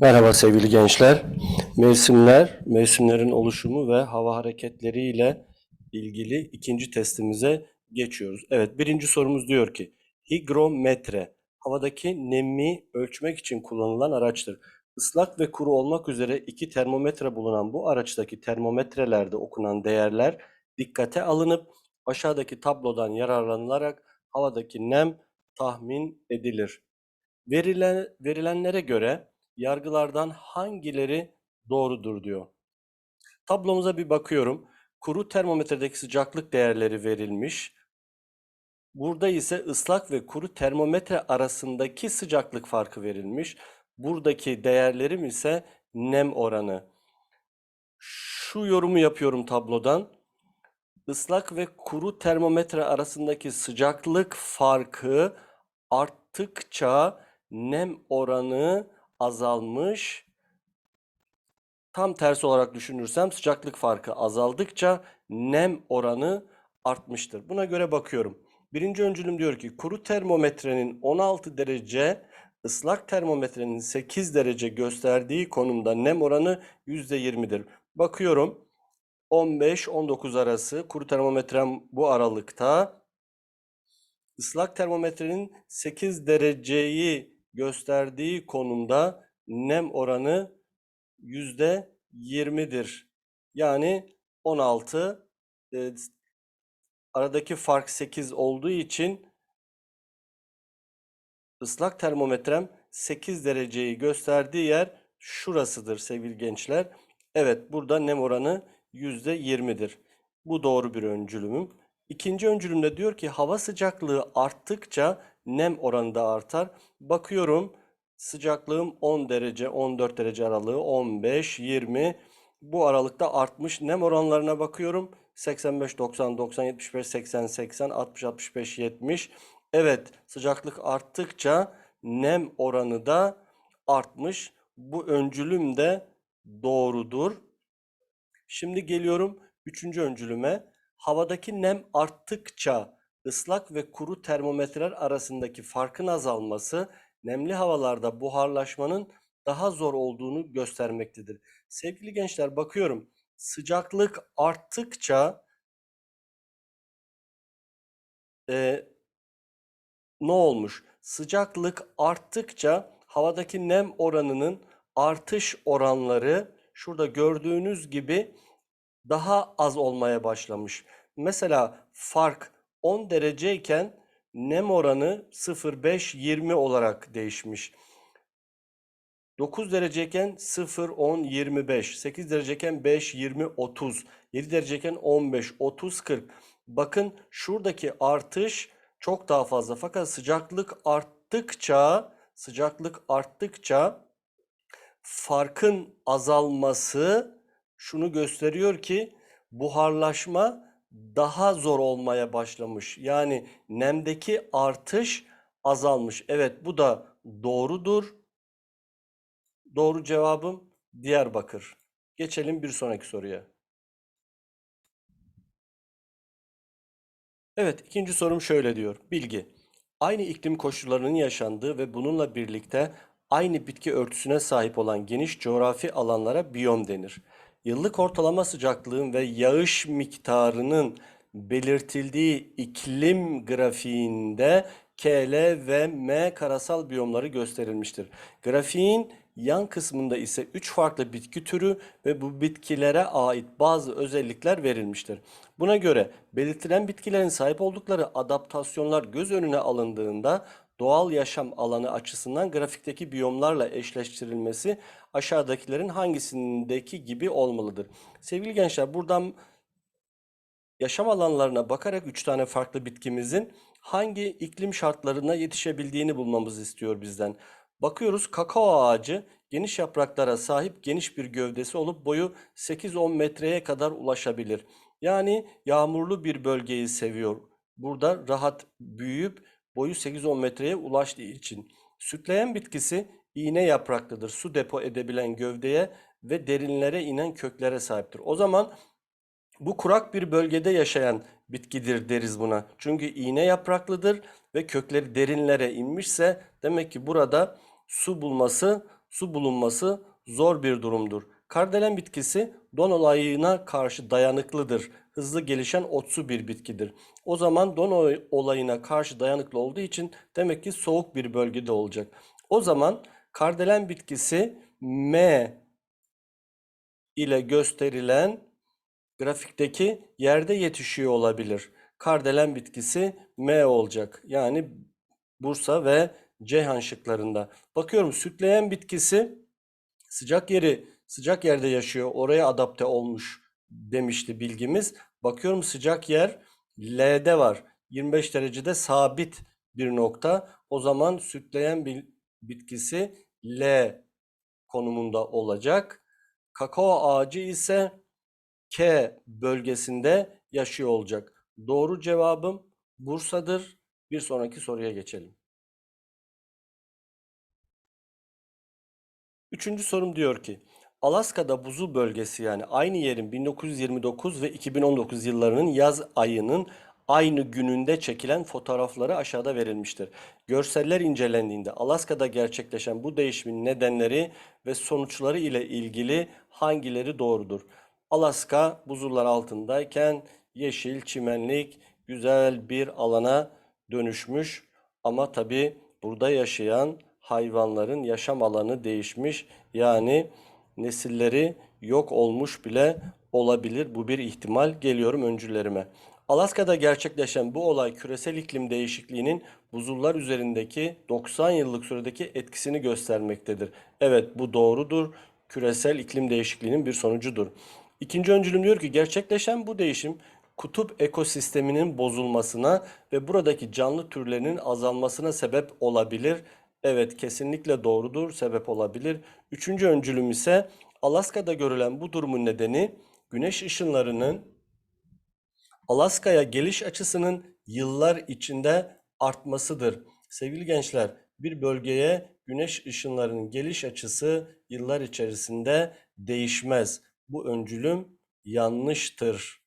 Merhaba sevgili gençler. Mevsimler, mevsimlerin oluşumu ve hava hareketleriyle ilgili ikinci testimize geçiyoruz. Evet, birinci sorumuz diyor ki, higrometre havadaki nemi ölçmek için kullanılan araçtır. Islak ve kuru olmak üzere iki termometre bulunan bu araçtaki termometrelerde okunan değerler dikkate alınıp aşağıdaki tablodan yararlanılarak havadaki nem tahmin edilir. Verilen, verilenlere göre yargılardan hangileri doğrudur diyor. Tablomuza bir bakıyorum. Kuru termometredeki sıcaklık değerleri verilmiş. Burada ise ıslak ve kuru termometre arasındaki sıcaklık farkı verilmiş. Buradaki değerlerim ise nem oranı. Şu yorumu yapıyorum tablodan. Islak ve kuru termometre arasındaki sıcaklık farkı arttıkça nem oranı azalmış. Tam tersi olarak düşünürsem sıcaklık farkı azaldıkça nem oranı artmıştır. Buna göre bakıyorum. Birinci öncülüm diyor ki kuru termometrenin 16 derece, ıslak termometrenin 8 derece gösterdiği konumda nem oranı %20'dir. Bakıyorum 15-19 arası kuru termometrem bu aralıkta. Islak termometrenin 8 dereceyi gösterdiği konumda nem oranı yüzde 20'dir. Yani 16 e, aradaki fark 8 olduğu için ıslak termometrem 8 dereceyi gösterdiği yer şurasıdır sevgili gençler. Evet burada nem oranı yüzde 20'dir. Bu doğru bir öncülümüm. İkinci öncülümde diyor ki hava sıcaklığı arttıkça nem oranı da artar. Bakıyorum sıcaklığım 10 derece, 14 derece aralığı, 15, 20 bu aralıkta artmış. Nem oranlarına bakıyorum. 85, 90, 90, 75, 80, 80, 60, 65, 70. Evet sıcaklık arttıkça nem oranı da artmış. Bu öncülüm de doğrudur. Şimdi geliyorum üçüncü öncülüme. Havadaki nem arttıkça ıslak ve kuru termometreler arasındaki farkın azalması nemli havalarda buharlaşmanın daha zor olduğunu göstermektedir. Sevgili gençler bakıyorum sıcaklık arttıkça e, ne olmuş? Sıcaklık arttıkça havadaki nem oranının artış oranları şurada gördüğünüz gibi daha az olmaya başlamış. Mesela fark 10 dereceyken nem oranı 0,5-20 olarak değişmiş. 9 dereceyken 0, 10, 25. 8 dereceyken 5, 20, 30. 7 dereceyken 15, 30, 40. Bakın şuradaki artış çok daha fazla. Fakat sıcaklık arttıkça sıcaklık arttıkça farkın azalması şunu gösteriyor ki buharlaşma daha zor olmaya başlamış. Yani nemdeki artış azalmış. Evet bu da doğrudur. Doğru cevabım Diyarbakır. Geçelim bir sonraki soruya. Evet, ikinci sorum şöyle diyor. Bilgi. Aynı iklim koşullarının yaşandığı ve bununla birlikte aynı bitki örtüsüne sahip olan geniş coğrafi alanlara biyom denir. Yıllık ortalama sıcaklığın ve yağış miktarının belirtildiği iklim grafiğinde KL ve M karasal biyomları gösterilmiştir. Grafiğin yan kısmında ise 3 farklı bitki türü ve bu bitkilere ait bazı özellikler verilmiştir. Buna göre belirtilen bitkilerin sahip oldukları adaptasyonlar göz önüne alındığında doğal yaşam alanı açısından grafikteki biyomlarla eşleştirilmesi aşağıdakilerin hangisindeki gibi olmalıdır? Sevgili gençler buradan yaşam alanlarına bakarak 3 tane farklı bitkimizin hangi iklim şartlarına yetişebildiğini bulmamızı istiyor bizden. Bakıyoruz kakao ağacı geniş yapraklara sahip geniş bir gövdesi olup boyu 8-10 metreye kadar ulaşabilir. Yani yağmurlu bir bölgeyi seviyor. Burada rahat büyüyüp boyu 8-10 metreye ulaştığı için. Sütleyen bitkisi iğne yapraklıdır. Su depo edebilen gövdeye ve derinlere inen köklere sahiptir. O zaman bu kurak bir bölgede yaşayan bitkidir deriz buna. Çünkü iğne yapraklıdır ve kökleri derinlere inmişse demek ki burada su bulması su bulunması zor bir durumdur. Kardelen bitkisi don olayına karşı dayanıklıdır. Hızlı gelişen otsu bir bitkidir. O zaman don olayına karşı dayanıklı olduğu için demek ki soğuk bir bölgede olacak. O zaman kardelen bitkisi M ile gösterilen grafikteki yerde yetişiyor olabilir. Kardelen bitkisi M olacak. Yani Bursa ve Ceyhan şıklarında. Bakıyorum sütleyen bitkisi sıcak yeri sıcak yerde yaşıyor. Oraya adapte olmuş demişti bilgimiz. Bakıyorum sıcak yer L'de var. 25 derecede sabit bir nokta. O zaman sütleyen bir bitkisi L konumunda olacak. Kakao ağacı ise K bölgesinde yaşıyor olacak. Doğru cevabım Bursa'dır. Bir sonraki soruya geçelim. Üçüncü sorum diyor ki Alaska'da buzul bölgesi yani aynı yerin 1929 ve 2019 yıllarının yaz ayının aynı gününde çekilen fotoğrafları aşağıda verilmiştir. Görseller incelendiğinde Alaska'da gerçekleşen bu değişimin nedenleri ve sonuçları ile ilgili hangileri doğrudur? Alaska buzullar altındayken yeşil çimenlik güzel bir alana dönüşmüş ama tabii burada yaşayan hayvanların yaşam alanı değişmiş. Yani nesilleri yok olmuş bile olabilir. Bu bir ihtimal. Geliyorum öncüllerime. Alaska'da gerçekleşen bu olay küresel iklim değişikliğinin buzullar üzerindeki 90 yıllık süredeki etkisini göstermektedir. Evet bu doğrudur. Küresel iklim değişikliğinin bir sonucudur. İkinci öncülüm diyor ki gerçekleşen bu değişim kutup ekosisteminin bozulmasına ve buradaki canlı türlerinin azalmasına sebep olabilir. Evet kesinlikle doğrudur, sebep olabilir. Üçüncü öncülüm ise Alaska'da görülen bu durumun nedeni güneş ışınlarının Alaska'ya geliş açısının yıllar içinde artmasıdır. Sevgili gençler, bir bölgeye güneş ışınlarının geliş açısı yıllar içerisinde değişmez. Bu öncülüm yanlıştır.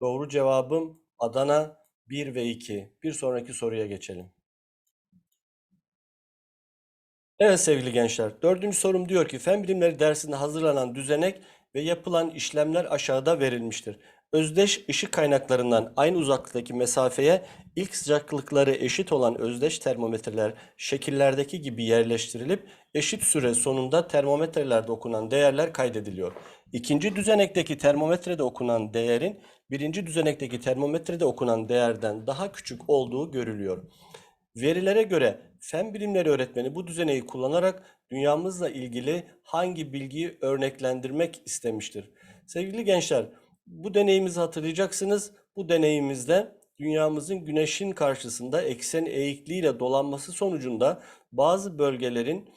Doğru cevabım Adana 1 ve 2. Bir sonraki soruya geçelim. Evet sevgili gençler, dördüncü sorum diyor ki fen bilimleri dersinde hazırlanan düzenek ve yapılan işlemler aşağıda verilmiştir. Özdeş ışık kaynaklarından aynı uzaklıktaki mesafeye ilk sıcaklıkları eşit olan özdeş termometreler şekillerdeki gibi yerleştirilip eşit süre sonunda termometrelerde okunan değerler kaydediliyor. İkinci düzenekteki termometrede okunan değerin birinci düzenekteki termometrede okunan değerden daha küçük olduğu görülüyor. Verilere göre fen bilimleri öğretmeni bu düzeneyi kullanarak dünyamızla ilgili hangi bilgiyi örneklendirmek istemiştir? Sevgili gençler, bu deneyimizi hatırlayacaksınız. Bu deneyimizde dünyamızın güneşin karşısında eksen eğikliğiyle dolanması sonucunda bazı bölgelerin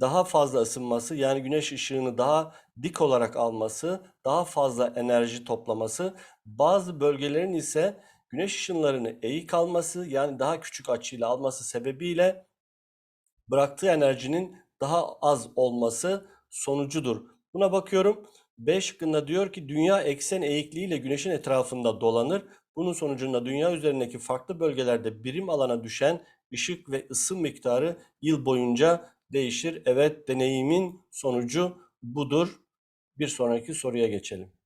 daha fazla ısınması yani güneş ışığını daha dik olarak alması, daha fazla enerji toplaması, bazı bölgelerin ise güneş ışınlarını eğik alması yani daha küçük açıyla alması sebebiyle bıraktığı enerjinin daha az olması sonucudur. Buna bakıyorum. B şıkkında diyor ki dünya eksen eğikliğiyle güneşin etrafında dolanır. Bunun sonucunda dünya üzerindeki farklı bölgelerde birim alana düşen ışık ve ısı miktarı yıl boyunca değişir. Evet deneyimin sonucu budur. Bir sonraki soruya geçelim.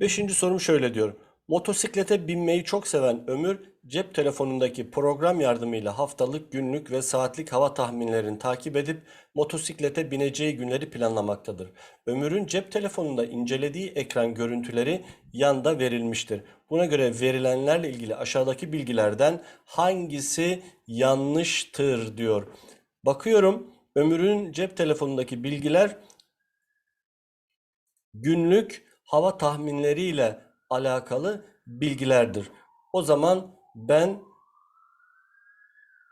Beşinci sorum şöyle diyor. Motosiklete binmeyi çok seven Ömür, cep telefonundaki program yardımıyla haftalık, günlük ve saatlik hava tahminlerini takip edip motosiklete bineceği günleri planlamaktadır. Ömür'ün cep telefonunda incelediği ekran görüntüleri yanda verilmiştir. Buna göre verilenlerle ilgili aşağıdaki bilgilerden hangisi yanlıştır diyor. Bakıyorum Ömür'ün cep telefonundaki bilgiler günlük hava tahminleriyle alakalı bilgilerdir. O zaman ben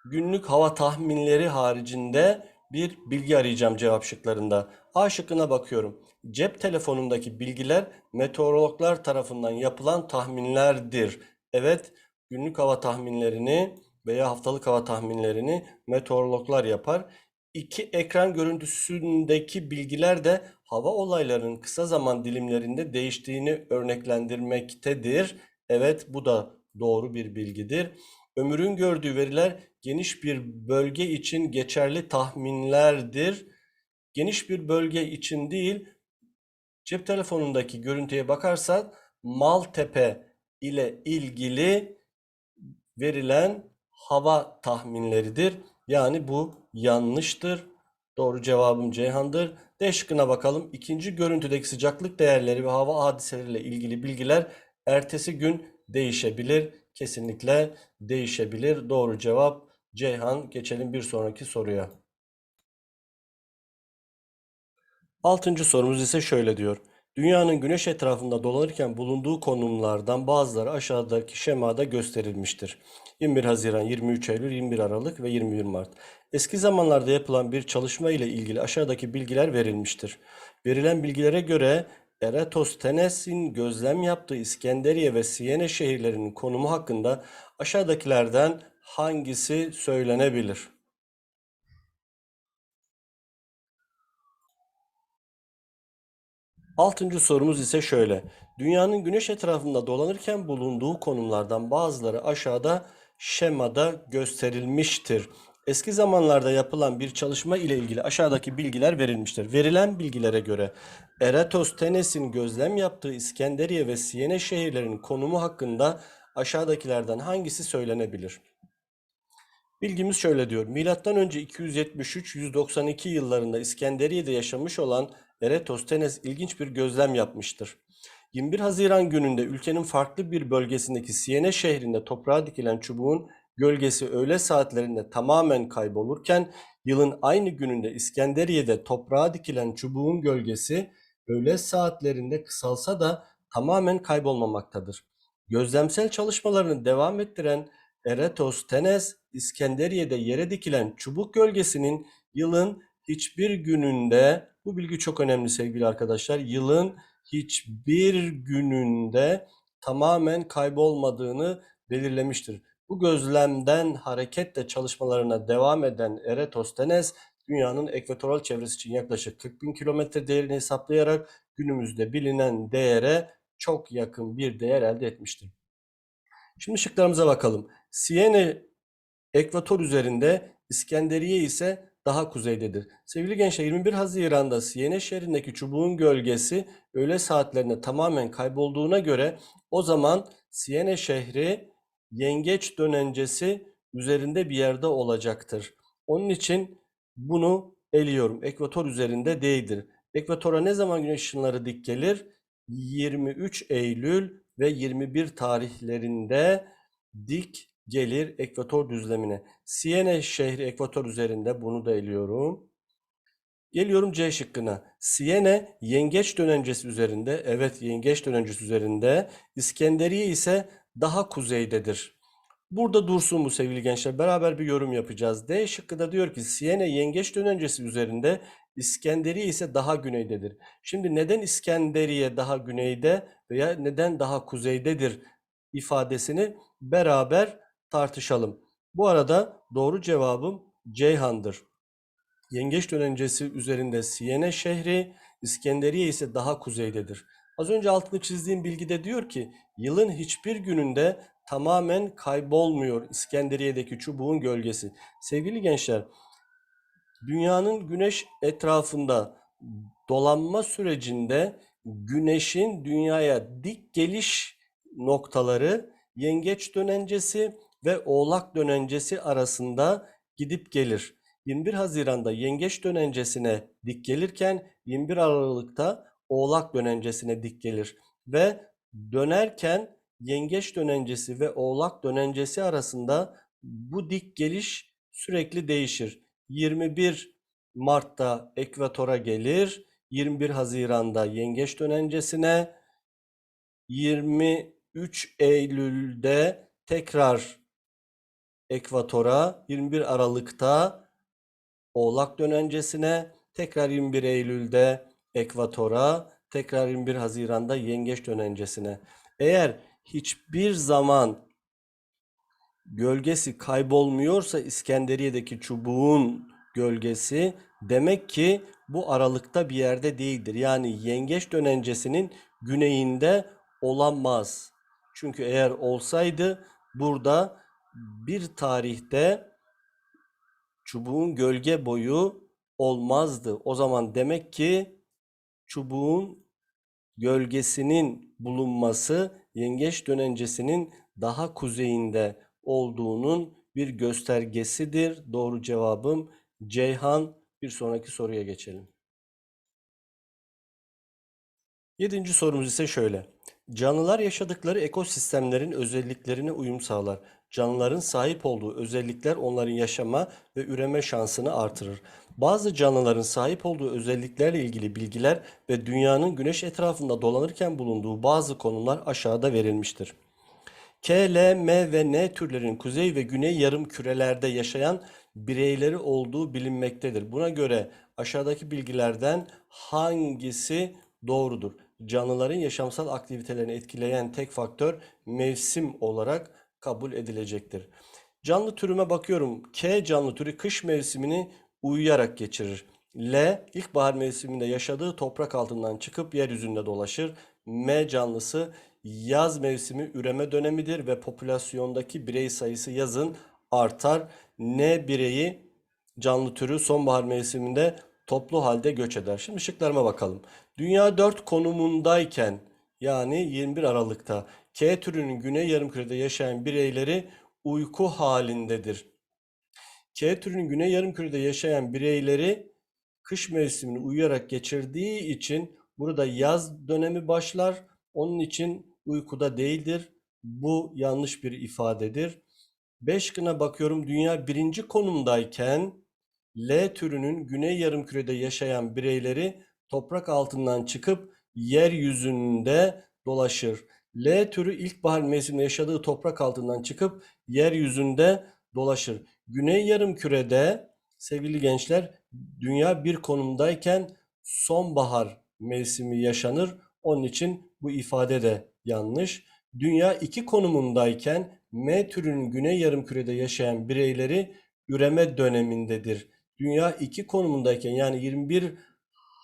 günlük hava tahminleri haricinde bir bilgi arayacağım cevap şıklarında. A şıkkına bakıyorum. Cep telefonundaki bilgiler meteorologlar tarafından yapılan tahminlerdir. Evet, günlük hava tahminlerini veya haftalık hava tahminlerini meteorologlar yapar. İki ekran görüntüsündeki bilgiler de hava olaylarının kısa zaman dilimlerinde değiştiğini örneklendirmektedir. Evet bu da doğru bir bilgidir. Ömür'ün gördüğü veriler geniş bir bölge için geçerli tahminlerdir. Geniş bir bölge için değil, cep telefonundaki görüntüye bakarsak Maltepe ile ilgili verilen hava tahminleridir. Yani bu yanlıştır. Doğru cevabım Ceyhan'dır. D şıkkına bakalım. İkinci görüntüdeki sıcaklık değerleri ve hava hadiseleriyle ilgili bilgiler ertesi gün değişebilir. Kesinlikle değişebilir. Doğru cevap Ceyhan. Geçelim bir sonraki soruya. Altıncı sorumuz ise şöyle diyor. Dünyanın güneş etrafında dolanırken bulunduğu konumlardan bazıları aşağıdaki şemada gösterilmiştir. 21 Haziran, 23 Eylül, 21 Aralık ve 21 Mart. Eski zamanlarda yapılan bir çalışma ile ilgili aşağıdaki bilgiler verilmiştir. Verilen bilgilere göre Eratosthenes'in gözlem yaptığı İskenderiye ve Siyene şehirlerinin konumu hakkında aşağıdakilerden hangisi söylenebilir? Altıncı sorumuz ise şöyle. Dünyanın güneş etrafında dolanırken bulunduğu konumlardan bazıları aşağıda şemada gösterilmiştir. Eski zamanlarda yapılan bir çalışma ile ilgili aşağıdaki bilgiler verilmiştir. Verilen bilgilere göre Eratosthenes'in gözlem yaptığı İskenderiye ve Siyene şehirlerinin konumu hakkında aşağıdakilerden hangisi söylenebilir? Bilgimiz şöyle diyor. Milattan önce 273-192 yıllarında İskenderiye'de yaşamış olan Eratosthenes ilginç bir gözlem yapmıştır. 21 Haziran gününde ülkenin farklı bir bölgesindeki Siyene şehrinde toprağa dikilen çubuğun gölgesi öğle saatlerinde tamamen kaybolurken yılın aynı gününde İskenderiye'de toprağa dikilen çubuğun gölgesi öğle saatlerinde kısalsa da tamamen kaybolmamaktadır. Gözlemsel çalışmalarını devam ettiren Eratosthenes, İskenderiye'de yere dikilen çubuk gölgesinin yılın hiçbir gününde, bu bilgi çok önemli sevgili arkadaşlar, yılın hiçbir gününde tamamen kaybolmadığını belirlemiştir. Bu gözlemden hareketle çalışmalarına devam eden Eratosthenes, dünyanın ekvatoral çevresi için yaklaşık 40 bin kilometre değerini hesaplayarak günümüzde bilinen değere çok yakın bir değer elde etmiştir. Şimdi şıklarımıza bakalım. Siene ekvator üzerinde, İskenderiye ise daha kuzeydedir. Sevgili gençler 21 Haziran'da Siene şehrindeki çubuğun gölgesi öğle saatlerinde tamamen kaybolduğuna göre o zaman Siene şehri yengeç dönencesi üzerinde bir yerde olacaktır. Onun için bunu eliyorum. Ekvator üzerinde değildir. Ekvatora ne zaman güneş ışınları dik gelir? 23 Eylül ve 21 tarihlerinde dik gelir ekvator düzlemine. Siene şehri ekvator üzerinde bunu da eliyorum. Geliyorum C şıkkına. Siene yengeç dönencesi üzerinde. Evet yengeç dönencesi üzerinde. İskenderiye ise daha kuzeydedir. Burada dursun bu sevgili gençler. Beraber bir yorum yapacağız. D şıkkı da diyor ki Siene yengeç dönencesi üzerinde. İskenderiye ise daha güneydedir. Şimdi neden İskenderiye daha güneyde veya neden daha kuzeydedir ifadesini beraber tartışalım. Bu arada doğru cevabım Ceyhan'dır. Yengeç dönencesi üzerinde Siyene şehri, İskenderiye ise daha kuzeydedir. Az önce altını çizdiğim bilgide diyor ki yılın hiçbir gününde tamamen kaybolmuyor İskenderiye'deki çubuğun gölgesi. Sevgili gençler, dünyanın güneş etrafında dolanma sürecinde güneşin dünyaya dik geliş noktaları yengeç dönencesi ve oğlak dönencesi arasında gidip gelir. 21 Haziran'da yengeç dönencesine dik gelirken 21 Aralık'ta oğlak dönencesine dik gelir ve dönerken yengeç dönencesi ve oğlak dönencesi arasında bu dik geliş sürekli değişir. 21 Mart'ta ekvatora gelir, 21 Haziran'da yengeç dönencesine, 23 Eylül'de tekrar ekvatora, 21 Aralık'ta Oğlak dönencesine, tekrar 21 Eylül'de ekvatora, tekrar 21 Haziran'da yengeç dönencesine. Eğer hiçbir zaman gölgesi kaybolmuyorsa İskenderiye'deki çubuğun gölgesi demek ki bu aralıkta bir yerde değildir. Yani yengeç dönencesinin güneyinde olamaz. Çünkü eğer olsaydı burada bir tarihte çubuğun gölge boyu olmazdı. O zaman demek ki çubuğun gölgesinin bulunması yengeç dönencesinin daha kuzeyinde olduğunun bir göstergesidir. Doğru cevabım Ceyhan. Bir sonraki soruya geçelim. Yedinci sorumuz ise şöyle. Canlılar yaşadıkları ekosistemlerin özelliklerine uyum sağlar. Canlıların sahip olduğu özellikler onların yaşama ve üreme şansını artırır. Bazı canlıların sahip olduğu özelliklerle ilgili bilgiler ve dünyanın güneş etrafında dolanırken bulunduğu bazı konumlar aşağıda verilmiştir. K, L, M ve N türlerin kuzey ve güney yarım kürelerde yaşayan bireyleri olduğu bilinmektedir. Buna göre aşağıdaki bilgilerden hangisi doğrudur? Canlıların yaşamsal aktivitelerini etkileyen tek faktör mevsim olarak kabul edilecektir. Canlı türüme bakıyorum. K canlı türü kış mevsimini uyuyarak geçirir. L ilkbahar mevsiminde yaşadığı toprak altından çıkıp yeryüzünde dolaşır. M canlısı yaz mevsimi üreme dönemidir ve popülasyondaki birey sayısı yazın artar. N bireyi canlı türü sonbahar mevsiminde toplu halde göç eder. Şimdi şıklarıma bakalım. Dünya 4 konumundayken yani 21 Aralık'ta K türünün güney yarımkürede yaşayan bireyleri uyku halindedir. K türünün güney yarımkürede yaşayan bireyleri kış mevsimini uyuyarak geçirdiği için burada yaz dönemi başlar. Onun için uykuda değildir. Bu yanlış bir ifadedir. 5 şıkkına bakıyorum. Dünya birinci konumdayken L türünün güney yarımkürede yaşayan bireyleri toprak altından çıkıp yeryüzünde dolaşır. L türü ilkbahar mevsiminde yaşadığı toprak altından çıkıp yeryüzünde dolaşır. Güney yarımkürede sevgili gençler dünya bir konumdayken sonbahar mevsimi yaşanır. Onun için bu ifade de yanlış. Dünya iki konumundayken M türünün güney yarımkürede yaşayan bireyleri üreme dönemindedir. Dünya iki konumundayken yani 21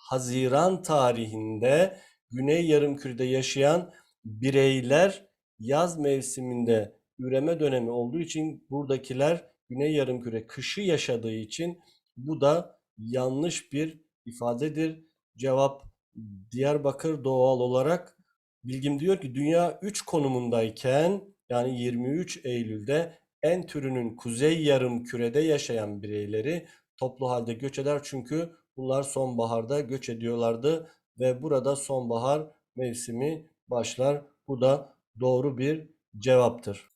Haziran tarihinde güney yarımkürede yaşayan bireyler yaz mevsiminde üreme dönemi olduğu için buradakiler güney yarımküre kışı yaşadığı için bu da yanlış bir ifadedir. Cevap Diyarbakır doğal olarak bilgim diyor ki dünya 3 konumundayken yani 23 Eylül'de en türünün kuzey yarım kürede yaşayan bireyleri toplu halde göç eder çünkü bunlar sonbaharda göç ediyorlardı ve burada sonbahar mevsimi başlar. Bu da doğru bir cevaptır.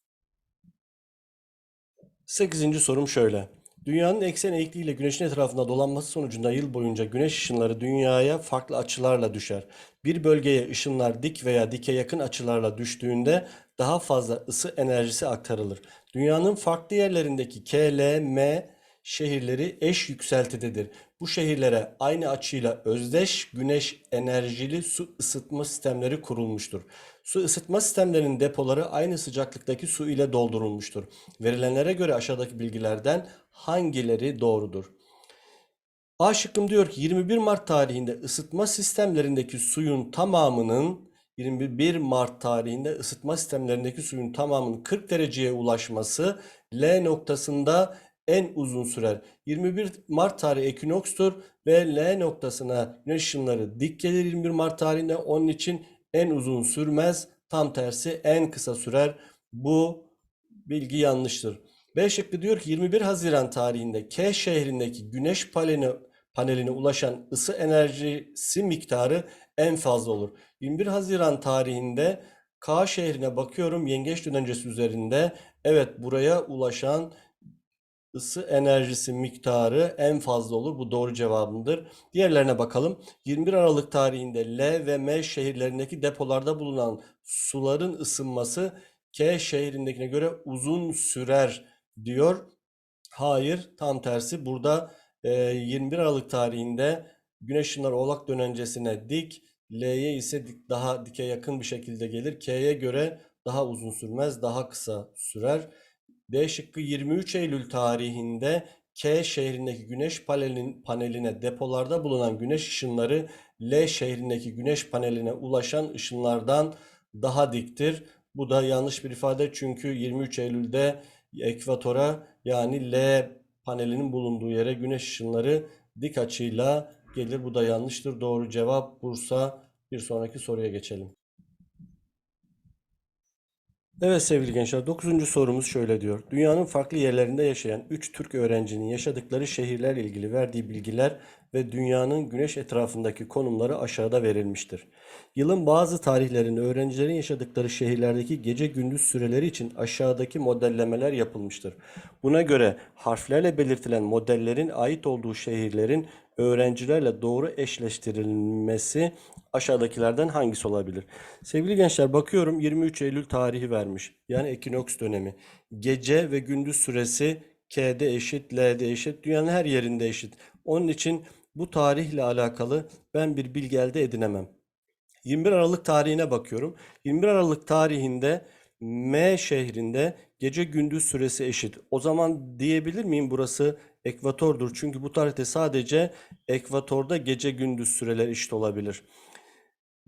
8. sorum şöyle. Dünyanın eksen eğikliğiyle güneşin etrafında dolanması sonucunda yıl boyunca güneş ışınları dünyaya farklı açılarla düşer. Bir bölgeye ışınlar dik veya dike yakın açılarla düştüğünde daha fazla ısı enerjisi aktarılır. Dünyanın farklı yerlerindeki K, L, M şehirleri eş yükseltidedir. Bu şehirlere aynı açıyla özdeş güneş enerjili su ısıtma sistemleri kurulmuştur. Su ısıtma sistemlerinin depoları aynı sıcaklıktaki su ile doldurulmuştur. Verilenlere göre aşağıdaki bilgilerden hangileri doğrudur? A şıkkım diyor ki 21 Mart tarihinde ısıtma sistemlerindeki suyun tamamının 21 Mart tarihinde ısıtma sistemlerindeki suyun tamamının 40 dereceye ulaşması L noktasında en uzun sürer. 21 Mart tarihi ekinokstur ve L noktasına güneş ışınları dik gelir 21 Mart tarihinde. Onun için en uzun sürmez. Tam tersi en kısa sürer. Bu bilgi yanlıştır. B şıkkı diyor ki 21 Haziran tarihinde K şehrindeki güneş paneline, paneline ulaşan ısı enerjisi miktarı en fazla olur. 21 Haziran tarihinde K şehrine bakıyorum yengeç dönencesi üzerinde. Evet buraya ulaşan ısı enerjisi miktarı en fazla olur. Bu doğru cevabımdır. Diğerlerine bakalım. 21 Aralık tarihinde L ve M şehirlerindeki depolarda bulunan suların ısınması K şehrindekine göre uzun sürer diyor. Hayır, tam tersi. Burada e, 21 Aralık tarihinde Güneş ışınları Oğlak dönencesine dik, L'ye ise dik, daha dike yakın bir şekilde gelir. K'ye göre daha uzun sürmez, daha kısa sürer. D şıkkı 23 Eylül tarihinde K şehrindeki güneş panelin, paneline depolarda bulunan güneş ışınları L şehrindeki güneş paneline ulaşan ışınlardan daha diktir. Bu da yanlış bir ifade çünkü 23 Eylül'de ekvatora yani L panelinin bulunduğu yere güneş ışınları dik açıyla gelir. Bu da yanlıştır. Doğru cevap Bursa. Bir sonraki soruya geçelim. Evet sevgili gençler 9. sorumuz şöyle diyor. Dünyanın farklı yerlerinde yaşayan 3 Türk öğrencinin yaşadıkları şehirlerle ilgili verdiği bilgiler ve dünyanın güneş etrafındaki konumları aşağıda verilmiştir. Yılın bazı tarihlerinde öğrencilerin yaşadıkları şehirlerdeki gece gündüz süreleri için aşağıdaki modellemeler yapılmıştır. Buna göre harflerle belirtilen modellerin ait olduğu şehirlerin öğrencilerle doğru eşleştirilmesi aşağıdakilerden hangisi olabilir? Sevgili gençler bakıyorum 23 Eylül tarihi vermiş. Yani ekinoks dönemi. Gece ve gündüz süresi K'de eşit, L'de eşit, dünyanın her yerinde eşit. Onun için bu tarihle alakalı ben bir bilgi elde edinemem. 21 Aralık tarihine bakıyorum. 21 Aralık tarihinde M şehrinde gece gündüz süresi eşit. O zaman diyebilir miyim burası ekvatordur? Çünkü bu tarihte sadece ekvatorda gece gündüz süreler eşit olabilir.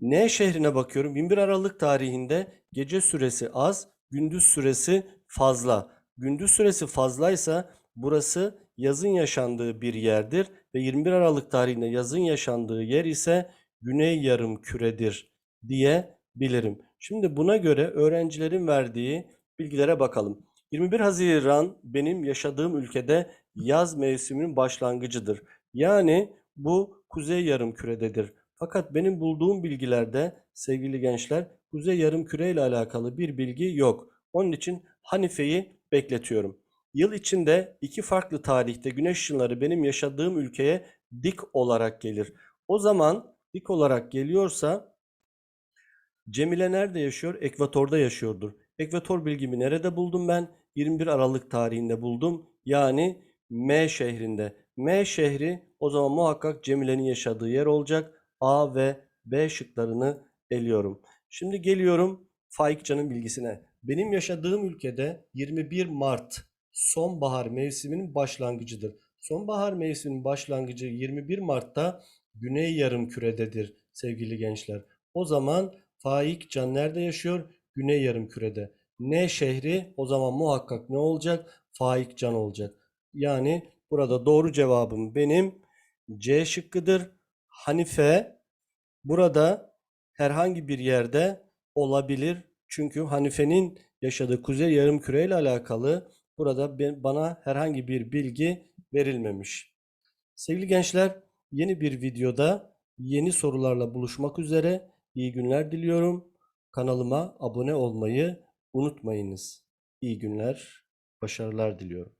N şehrine bakıyorum. 21 Aralık tarihinde gece süresi az, gündüz süresi fazla. Gündüz süresi fazlaysa burası yazın yaşandığı bir yerdir ve 21 Aralık tarihinde yazın yaşandığı yer ise Güney Yarım Küredir diyebilirim. Şimdi buna göre öğrencilerin verdiği bilgilere bakalım. 21 Haziran benim yaşadığım ülkede yaz mevsiminin başlangıcıdır. Yani bu Kuzey Yarım Kürededir. Fakat benim bulduğum bilgilerde sevgili gençler Kuzey Yarımküre ile alakalı bir bilgi yok. Onun için Hanife'yi bekletiyorum. Yıl içinde iki farklı tarihte güneş ışınları benim yaşadığım ülkeye dik olarak gelir. O zaman dik olarak geliyorsa Cemile nerede yaşıyor? Ekvatorda yaşıyordur. Ekvator bilgimi nerede buldum ben? 21 Aralık tarihinde buldum. Yani M şehrinde. M şehri o zaman muhakkak Cemile'nin yaşadığı yer olacak. A ve B şıklarını eliyorum. Şimdi geliyorum Faikcan'ın bilgisine. Benim yaşadığım ülkede 21 Mart sonbahar mevsiminin başlangıcıdır. Sonbahar mevsiminin başlangıcı 21 Mart'ta Güney Yarımküre'dedir sevgili gençler. O zaman Faikcan nerede yaşıyor? Güney Yarımküre'de. N şehri o zaman muhakkak ne olacak? Faikcan olacak. Yani burada doğru cevabım benim C şıkkıdır. Hanife burada herhangi bir yerde olabilir. Çünkü Hanife'nin yaşadığı Kuzey Yarımküre ile alakalı burada bana herhangi bir bilgi verilmemiş. Sevgili gençler, yeni bir videoda yeni sorularla buluşmak üzere. İyi günler diliyorum. Kanalıma abone olmayı unutmayınız. İyi günler, başarılar diliyorum.